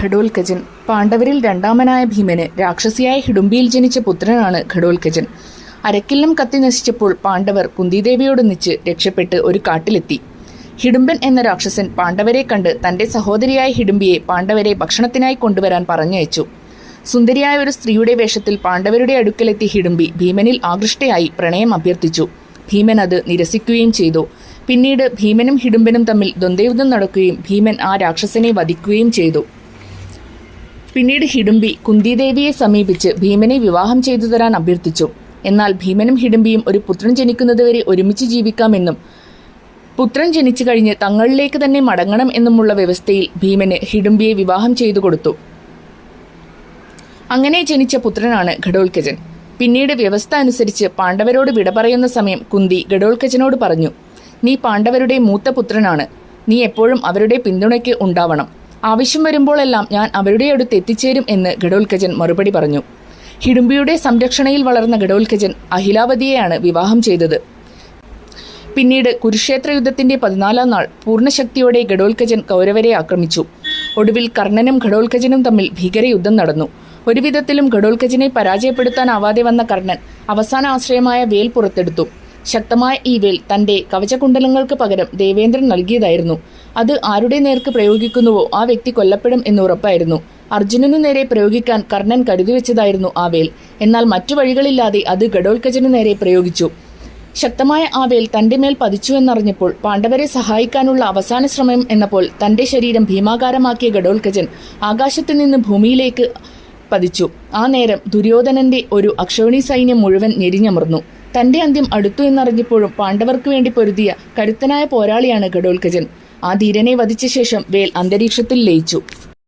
ഘടോൽക്കജൻ പാണ്ഡവരിൽ രണ്ടാമനായ ഭീമന് രാക്ഷസിയായ ഹിഡുംബിയിൽ ജനിച്ച പുത്രനാണ് ഘടോൽക്കജൻ അരക്കില്ലം കത്തി നശിച്ചപ്പോൾ പാണ്ഡവർ കുന്തിദേവിയോടൊന്നിച്ച് രക്ഷപ്പെട്ട് ഒരു കാട്ടിലെത്തി. ഹിഡുംബൻ എന്ന രാക്ഷസൻ പാണ്ഡവരെ കണ്ട് തന്റെ സഹോദരിയായ ഹിഡുംബിയെ പാണ്ഡവരെ ഭക്ഷണത്തിനായി കൊണ്ടുവരാൻ പറഞ്ഞയച്ചു. സുന്ദരിയായ ഒരു സ്ത്രീയുടെ വേഷത്തിൽ പാണ്ഡവരുടെ അടുക്കലെത്തി ഹിഡുംബി ഭീമനിൽ ആകൃഷ്ടയായി പ്രണയം അഭ്യർത്ഥിച്ചു. ഭീമൻ അത് നിരസിക്കുകയും ചെയ്തു. പിന്നീട് ഭീമനും ഹിഡുംബനും തമ്മിൽ ദ്വന്ദ്വയുദ്ധം നടക്കുകയും ഭീമൻ ആ രാക്ഷസനെ വധിക്കുകയും ചെയ്തു. പിന്നീട് ഹിഡുംബി കുന്തിദേവിയെ സമീപിച്ച് ഭീമനെ വിവാഹം ചെയ്തു തരാൻ അഭ്യർത്ഥിച്ചു. എന്നാൽ ഭീമനും ഹിഡുംബിയും ഒരു പുത്രൻ ജനിക്കുന്നതുവരെ ഒരുമിച്ച് ജീവിക്കാമെന്നും പുത്രൻ ജനിച്ചു കഴിഞ്ഞ് തങ്ങളിലേക്ക് തന്നെ മടങ്ങണം എന്നുമുള്ള വ്യവസ്ഥയിൽ ഭീമന് ഹിഡുംബിയെ വിവാഹം ചെയ്തു കൊടുത്തു. അങ്ങനെ ജനിച്ച പുത്രനാണ് ഘടോൽക്കജൻ. പിന്നീട് വ്യവസ്ഥ അനുസരിച്ച് പാണ്ഡവരോട് വിട പറയുന്ന സമയം കുന്തി ഘടോൽക്കജനോട് പറഞ്ഞു നീ പാണ്ഡവരുടെ മൂത്ത പുത്രനാണ്. നീ എപ്പോഴും അവരുടെ പിന്തുണയ്ക്ക് ഉണ്ടാവണം. ആവശ്യം വരുമ്പോഴെല്ലാം ഞാൻ അവരുടെ അടുത്ത് എത്തിച്ചേരും എന്ന് ഘടോൽക്കജൻ മറുപടി പറഞ്ഞു. ഹിഡുംബിയുടെ സംരക്ഷണയിൽ വളർന്ന ഘടോൽക്കജൻ അഹിലാവതിയെയാണ് വിവാഹം ചെയ്തത്. പിന്നീട് കുരുക്ഷേത്ര യുദ്ധത്തിന്റെ പതിനാലാം നാൾ പൂർണശക്തിയോടെ ഘടോൽക്കജൻ കൗരവരെ ആക്രമിച്ചു. ഒടുവിൽ കർണനും ഘടോൽക്കജനും തമ്മിൽ ഭീകരയുദ്ധം നടന്നു. ഒരുവിധത്തിലും ഘടോൽക്കജനെ പരാജയപ്പെടുത്താനാവാതെ വന്ന കർണൻ അവസാന ആശ്രയമായ വേൽ പുറത്തെടുത്തു ശക്തമായ ഈ വേൽ തന്റെ കവചകുണ്ടലങ്ങൾക്ക് പകരം ദേവേന്ദ്രൻ നൽകിയതായിരുന്നു. അത് ആരുടെ നേർക്ക് പ്രയോഗിക്കുന്നുവോ ആ വ്യക്തി കൊല്ലപ്പെടും എന്ന് ഉറപ്പായിരുന്നു. അർജുനനു നേരെ പ്രയോഗിക്കാൻ കർണൻ കരുതി വെച്ചതായിരുന്നു ആ വേൽ. എന്നാൽ മറ്റു വഴികളില്ലാതെ അത് ഗഡോൽക്കജനു നേരെ പ്രയോഗിച്ചു. ശക്തമായ ആ വേൽ തന്റെ മേൽ പതിച്ചു എന്നറിഞ്ഞപ്പോൾ പാണ്ഡവരെ സഹായിക്കാനുള്ള അവസാന ശ്രമം എന്നപ്പോൾ തന്റെ ശരീരം ഭീമാകാരമാക്കിയ ഗഡോൽക്കജൻ ആകാശത്തു നിന്ന് ഭൂമിയിലേക്ക് പതിച്ചു. ആ നേരം ദുര്യോധനന്റെ ഒരു അക്ഷോണി സൈന്യം മുഴുവൻ ഞെരിഞ്ഞമർന്നു. തന്റെ അന്ത്യം അടുത്തു എന്നറിഞ്ഞപ്പോഴും പാണ്ഡവർക്ക് വേണ്ടി പൊരുതിയ കരുത്തനായ പോരാളിയാണ് ഘടോൽക്കജൻ ആ ധീരനെ വധിച്ച ശേഷം വേൽ അന്തരീക്ഷത്തിൽ ലയിച്ചു.